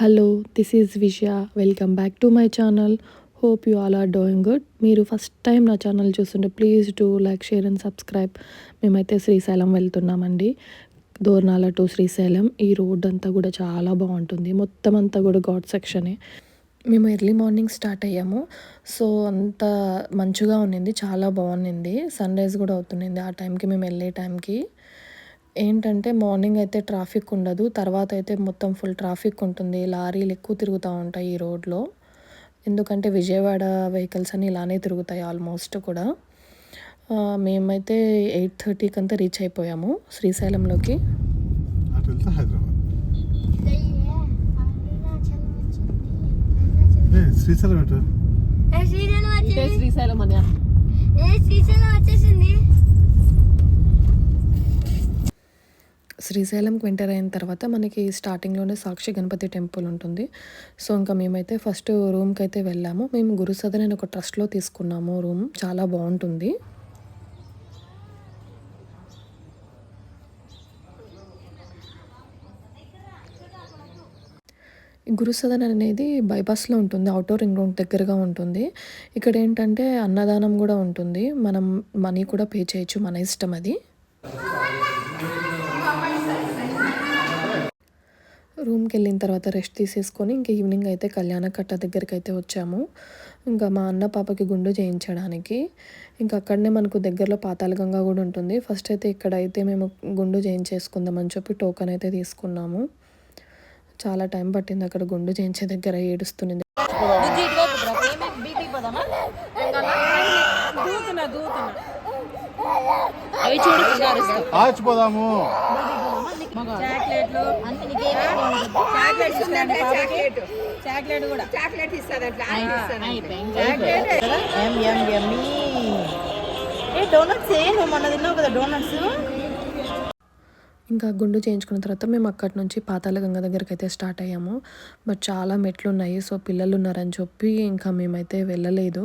Hello this is Vishaya welcome back to my channel hope you all are doing good మీరు first time నా channel చూస్తుంటే please do like share and subscribe మేమైతే శ్రీశైలం వెళ్తున్నామండి. Dornala to Srisailam. ఈ road అంతా కూడా చాలా బాగుంటుంది. మొత్తం అంతా కూడా గాడ్ సెక్షనే మేము ఎర్లీ మార్నింగ్ స్టార్ట్ అయ్యాము. సో అంత మంచిగా ఉన్నింది. చాలా బాగుంది సన్ రైజ్ కూడా అవుతుంది ఆ టైంకి మేము వెళ్ళే టైంకి ఏంటంటే మార్నింగ్ అయితే ట్రాఫిక్ ఉండదు. తర్వాత అయితే మొత్తం ఫుల్ ట్రాఫిక్ ఉంటుంది. లారీలు ఎక్కువ తిరుగుతూ ఉంటాయి ఈ రోడ్లో. ఎందుకంటే విజయవాడ వెహికల్స్ అన్నీ ఇలానే తిరుగుతాయి ఆల్మోస్ట్ కూడా. మేమైతే ఎయిట్ థర్టీకి అంతా రీచ్ అయిపోయాము శ్రీశైలంలోకి. శ్రీశైలం శ్రీశైలం వచ్చేసి శ్రీశైలం అని ఏ శ్రీశైలం వచ్చేసింది. శ్రీశైలంకి ఎంటర్ అయిన తర్వాత మనకి స్టార్టింగ్లోనే సాక్షి గణపతి టెంపుల్ ఉంటుంది. సో ఇంకా మేమైతే ఫస్ట్ రూమ్కి అయితే వెళ్ళాము. మేము గురుసదన్ అని ఒక ట్రస్ట్లో తీసుకున్నాము రూమ్ చాలా బాగుంటుంది. గురుసదన్ అనేది బైపాస్లో ఉంటుంది. అవుటర్ రింగ్ రోడ్ దగ్గరగా ఉంటుంది. ఇక్కడ ఏంటంటే అన్నదానం కూడా ఉంటుంది. మనం మనీ కూడా పే చేయొచ్చు మన ఇష్టం అది. రూమ్కి వెళ్ళిన తర్వాత రెస్ట్ తీసేసుకొని ఇంకా ఈవినింగ్ అయితే కళ్యాణ కట్ట దగ్గరికి అయితే వచ్చాము. ఇంకా మా అన్న పాపకి గుండు చేయించడానికి. ఇంకా అక్కడనే మనకు దగ్గరలో పాతాళగంగా కూడా ఉంటుంది. ఫస్ట్ అయితే ఇక్కడ అయితే మేము గుండు చేయించేసుకుందామని చెప్పి టోకెన్ అయితే తీసుకున్నాము. చాలా టైం పట్టింది అక్కడ గుండు చేయించే దగ్గర ఏడుస్తుంది అవి చూడు. ఆచిపోదాము. చాక్లెట్లు చాక్లెట్స్ ఇస్తాను చాక్లెట్ చాక్లెట్ కూడా చాక్లెట్ ఇస్తాను అట్లా ఎం ఎం ఎమ్మీ ఏ డోనట్స్ ఏ నువ్వు మొన్న తిన్నావు కదా డోనట్స్ ఇంకా గుండు చేయించుకున్న తర్వాత మేము అక్కడి నుంచి పాతాళగంగ దగ్గరికి అయితే స్టార్ట్ అయ్యాము. బట్ చాలా మెట్లు ఉన్నాయి సో పిల్లలు ఉన్నారని చెప్పి ఇంకా మేమైతే వెళ్ళలేదు.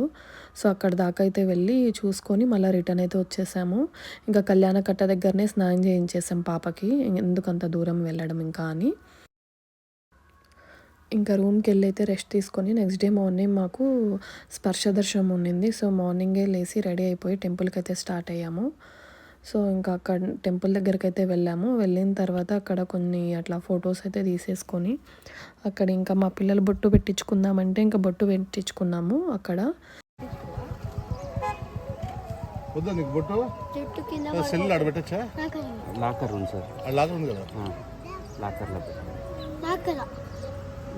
సో అక్కడ దాకా అయితే వెళ్ళి చూసుకొని మళ్ళీ రిటర్న్ అయితే వచ్చేసాము. ఇంకా కళ్యాణ కట్ట దగ్గరనే స్నానం చేయించేసాం పాపకి. ఎందుకంత దూరం వెళ్ళడం ఇంకా అని. ఇంకా రూమ్కి వెళ్ళి అయితే రెస్ట్ తీసుకొని నెక్స్ట్ డే మార్నింగ్ మాకు స్పర్శ దర్శనం ఉండింది. సో మార్నింగే లేచి రెడీ అయిపోయి టెంపుల్కి అయితే స్టార్ట్ అయ్యాము. సో ఇంకా అక్కడ టెంపుల్ దగ్గరికి అయితే వెళ్ళాము. వెళ్ళిన తర్వాత అక్కడ కొన్ని అట్లా ఫొటోస్ అయితే తీసేసుకొని అక్కడ ఇంకా మా పిల్లలు బొట్టు పెట్టించుకుందామంటే ఇంకా బొట్టు పెట్టించుకున్నాము అక్కడ. వద్దా నీకు బొట్టు. చెట్టు కింద సెల్ ఆడబెట్టచ్చా? లాకర్ ఉంది. సార్. అది లాగా ఉంది కదా? లాకర్లో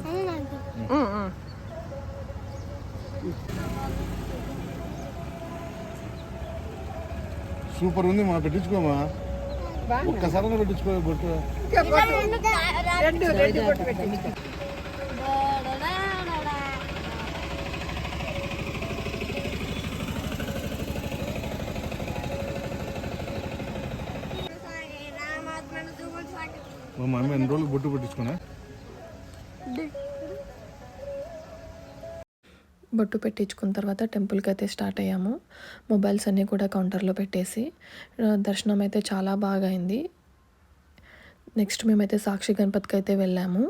అదే నాకు సూపర్ ఉంది మా పెట్టించుకోమా? ఒక్కసారి పెట్టించుకో బొట్టు రెండు రెండు కొట్టు పెట్టి మా మమ్మీ ఎన్ని రోజులు బొట్టు పెట్టించుకున్నా? బొట్టు పెట్టించుకున్న తర్వాత టెంపుల్కి అయితే స్టార్ట్ అయ్యాము. మొబైల్స్ అన్నీ కూడా కౌంటర్లో పెట్టేసి దర్శనం అయితే చాలా బాగా అయింది. నెక్స్ట్ మేమైతే సాక్షి గణపతికి అయితే వెళ్ళాము.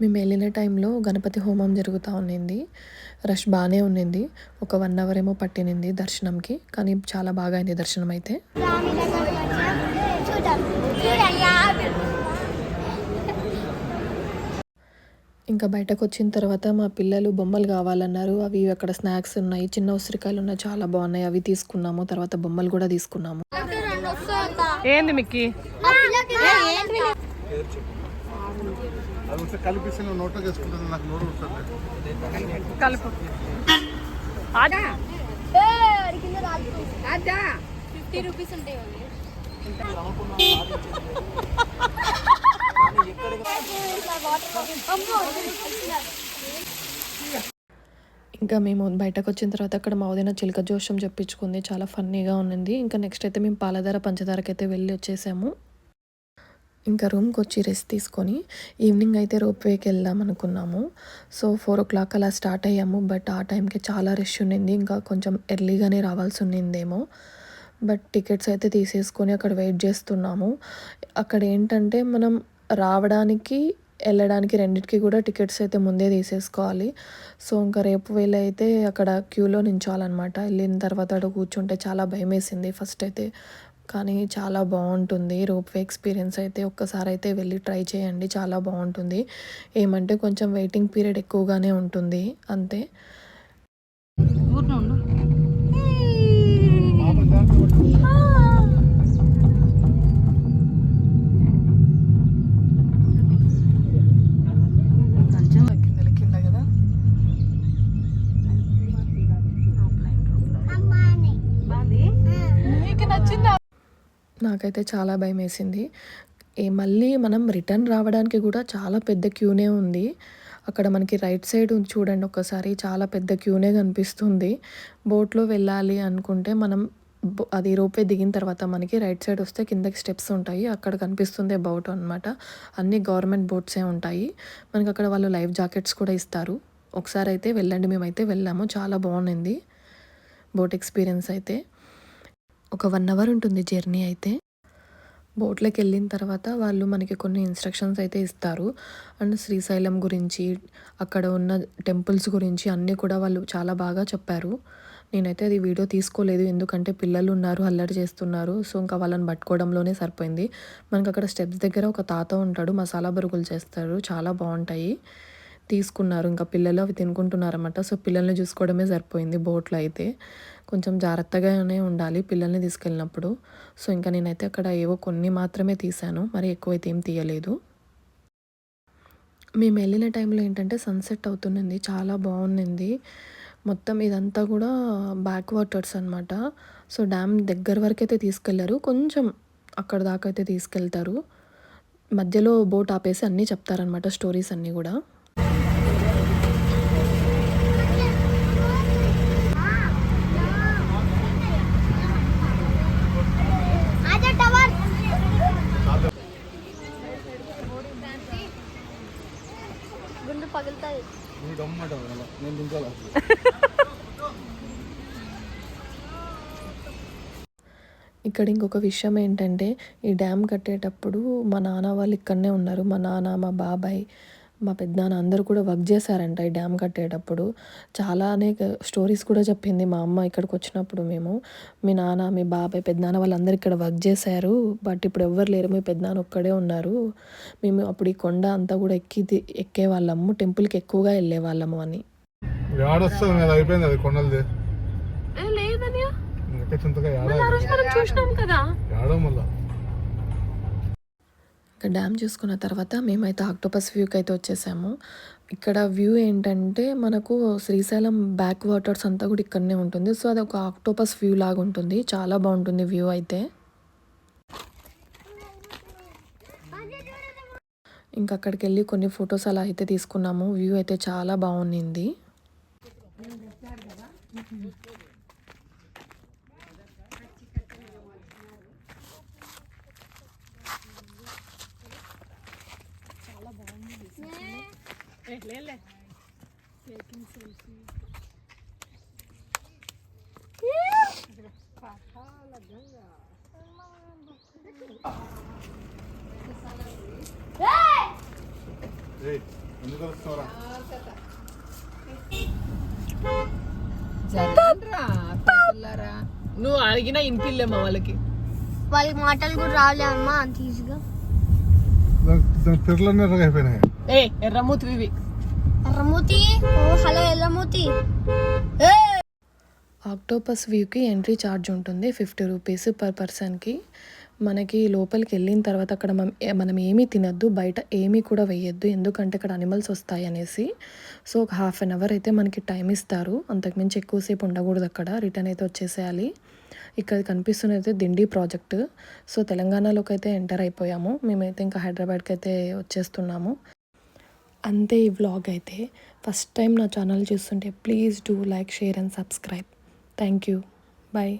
మేము వెళ్ళిన టైంలో గణపతి హోమం జరుగుతూ ఉండింది. రష్ బాగానే ఉండింది. ఒక వన్ అవర్ ఏమో పట్టినింది దర్శనంకి కానీ చాలా బాగా అయింది దర్శనం అయితే చూద్దాం చూడండి ఇంకా బయటకు వచ్చిన తర్వాత మా పిల్లలు బొమ్మలు కావాలన్నారు. అవి అక్కడ స్నాక్స్ ఉన్నాయి చిన్న ఉసిరికాయలు ఉన్నాయి చాలా బాగున్నాయి. అవి తీసుకున్నాము తర్వాత బొమ్మలు కూడా తీసుకున్నాము. ఏంది మిక్కి? కలుపు ఫిఫ్టీ రూపీస్ ఉంటాయి ఇంకా మేము బయటకు వచ్చిన తర్వాత అక్కడ మా వదిన చిలక జోషం చెప్పించుకుంది. చాలా ఫన్నీగా ఉన్నింది. ఇంకా నెక్స్ట్ అయితే మేము పాలధార పంచదారకి అయితే వెళ్ళి వచ్చేసాము. ఇంకా రూమ్కి వచ్చి రెస్ట్ తీసుకొని ఈవినింగ్ అయితే రోప్వేకి వెళ్దాం అనుకున్నాము. సో ఫోర్ ఓ క్లాక్ అలా స్టార్ట్ అయ్యాము. బట్ ఆ టైంకి చాలా రష్ ఉండింది ఇంకా కొంచెం ఎర్లీగానే రావాల్సి ఉండిందేమో బట్ టికెట్స్ అయితే తీసేసుకొని అక్కడ వెయిట్ చేస్తున్నాము. అక్కడ ఏంటంటే మనం రావడానికి వెళ్ళడానికి రెండింటికి కూడా టికెట్స్ అయితే ముందే తీసేసుకోవాలి. సో ఇంకా రేపు వేళ అయితే అక్కడ క్యూలో నించోవాలన్నమాట వెళ్ళిన తర్వాత అక్కడ కూర్చుంటే చాలా భయం వేసింది ఫస్ట్ అయితే. కానీ చాలా బాగుంటుంది. రోప్వే ఎక్స్పీరియన్స్ అయితే ఒక్కసారి అయితే వెళ్ళి ట్రై చేయండి. చాలా బాగుంటుంది. ఏమంటే కొంచెం వెయిటింగ్ పీరియడ్ ఎక్కువగానే ఉంటుంది. అంతే. నాకైతే చాలా భయం వేసింది ఏ మళ్ళీ మనం రిటర్న్ రావడానికి కూడా చాలా పెద్ద క్యూనే ఉంది. అక్కడ మనకి రైట్ సైడ్ చూడండి ఒకసారి చాలా పెద్ద క్యూనే కనిపిస్తుంది. బోట్లో వెళ్ళాలి అనుకుంటే మనం అది రోపే దిగిన తర్వాత మనకి రైట్ సైడ్ వస్తే కిందకి స్టెప్స్ ఉంటాయి. అక్కడ కనిపిస్తుంది బోట్ అనమాట అన్ని గవర్నమెంట్ బోట్సే ఉంటాయి. మనకి అక్కడ వాళ్ళు లైఫ్ జాకెట్స్ కూడా ఇస్తారు. ఒకసారి అయితే వెళ్ళండి మేమైతే వెళ్ళాము. చాలా బాగుంది బోట్ ఎక్స్పీరియన్స్ అయితే. ఒక వన్ అవర్ ఉంటుంది జర్నీ అయితే. బోట్లోకి వెళ్ళిన తర్వాత వాళ్ళు మనకి కొన్ని ఇన్స్ట్రక్షన్స్ అయితే ఇస్తారు. అండ్ శ్రీశైలం గురించి అక్కడ ఉన్న టెంపుల్స్ గురించి అన్నీ కూడా వాళ్ళు చాలా బాగా చెప్పారు. నేనైతే అది వీడియో తీసుకోలేదు. ఎందుకంటే పిల్లలు ఉన్నారు అల్లరి చేస్తున్నారు. సో ఇంకా వాళ్ళని పట్టుకోవడంలోనే సరిపోయింది. మనకు అక్కడ స్టెప్స్ దగ్గర ఒక తాత ఉంటాడు మసాలా బరుగులు చేస్తారు చాలా బాగుంటాయి. తీసుకున్నారు. ఇంకా పిల్లలు అవి తినుకుంటున్నారన్నమాట. సో పిల్లల్ని చూసుకోవడమే సరిపోయింది బోట్లో అయితే. కొంచెం జాగ్రత్తగానే ఉండాలి పిల్లల్ని తీసుకెళ్ళినప్పుడు. సో ఇంకా నేనైతే అక్కడ ఏవో కొన్ని మాత్రమే తీశాను. మరి ఎక్కువైతే ఏం తీయలేదు. మేము వెళ్ళిన టైంలో ఏంటంటే సన్సెట్ అవుతుంది చాలా బాగుంది మొత్తం ఇదంతా కూడా బ్యాక్ వాటర్స్ అనమాట సో డ్యామ్ దగ్గర వరకు అయితే తీసుకెళ్ళారు. కొంచెం అక్కడ దాకా అయితే తీసుకెళ్తారు. మధ్యలో బోట్ ఆపేసి అన్నీ చెప్తారనమాట స్టోరీస్ అన్నీ కూడా. ఇక్కడ ఇంకొక విషయం ఏంటంటే ఈ డ్యామ్ కట్టేటప్పుడు మా నాన్న వాళ్ళు ఇక్కడనే ఉన్నారు. మా నాన్న మా బాబాయ్ మా పెద్దనాన్న అందరూ కూడా వర్క్ చేశారంట ఈ డ్యామ్ కట్టేటప్పుడు. చాలానే స్టోరీస్ కూడా చెప్పింది మా అమ్మ ఇక్కడికి వచ్చినప్పుడు మేము. మీ నాన్న మీ బాబాయ్ పెద్దనాన్న వాళ్ళందరూ ఇక్కడ వర్క్ చేశారు. బట్ ఇప్పుడు ఎవ్వరు లేరు మీ పెద్దనాన్న ఒక్కడే ఉన్నారు. మేము అప్పుడు ఈ కొండ అంతా కూడా ఎక్కి ఎక్కే వాళ్ళము టెంపుల్కి ఎక్కువగా వెళ్ళే వాళ్ళము అని. అయిపోయింది అది కొండలది. చూసినాం కదా. డ్యామ్ చూసుకున్న తర్వాత మేమైతే ఆక్టోపస్ వ్యూకి అయితే వచ్చేసాము. ఇక్కడ వ్యూ ఏంటంటే మనకు శ్రీశైలం బ్యాక్ వాటర్స్ అంతా కూడా ఇక్కడనే ఉంటుంది. సో అది ఒక ఆక్టోపస్ వ్యూ లాగా ఉంటుంది. చాలా బాగుంటుంది వ్యూ అయితే. ఇంకా అక్కడికి వెళ్ళి కొన్ని ఫొటోస్ అలా అయితే తీసుకున్నాము. వ్యూ అయితే చాలా బాగుంది ఏయ్, ఎందుకు వస్తున్నారా నువ్వు అడిగినా ఇంపిల్లేమా వాళ్ళకి. వాళ్ళ మాటలు కూడా రాలే అమ్మా అంత ఈజీగా ఎర్రమూతివి ఎర్రమూతి ఓ హలో ఎర్రమూతి ఆక్టోపస్ వ్యూకి ఎంట్రీ ఛార్జ్ ఉంటుంది ఫిఫ్టీ రూపీస్ పర్ పర్సన్కి. మనకి లోపలికి వెళ్ళిన తర్వాత అక్కడ మనం మనం ఏమీ తినద్దు బయట ఏమీ కూడా వేయద్దు ఎందుకంటే ఇక్కడ అనిమల్స్ వస్తాయి అనేసి సో ఒక హాఫ్ అన్ అవర్ అయితే మనకి టైం ఇస్తారు. అంతకుమించి ఎక్కువసేపు ఉండకూడదు అక్కడ రిటర్న్ అయితే వచ్చేసేయాలి. ఇక్కడ కనిపిస్తున్నది అయితే దిండి ప్రాజెక్ట్. సో తెలంగాణలోకి అయితే ఎంటర్ అయిపోయాము. మేమైతే ఇంకా హైదరాబాద్కి అయితే వచ్చేస్తున్నాము. అంతే ఈ వ్లాగ్ అయితే. ఫస్ట్ టైం నా ఛానల్ చూస్తుంటే please do like share and subscribe thank you bye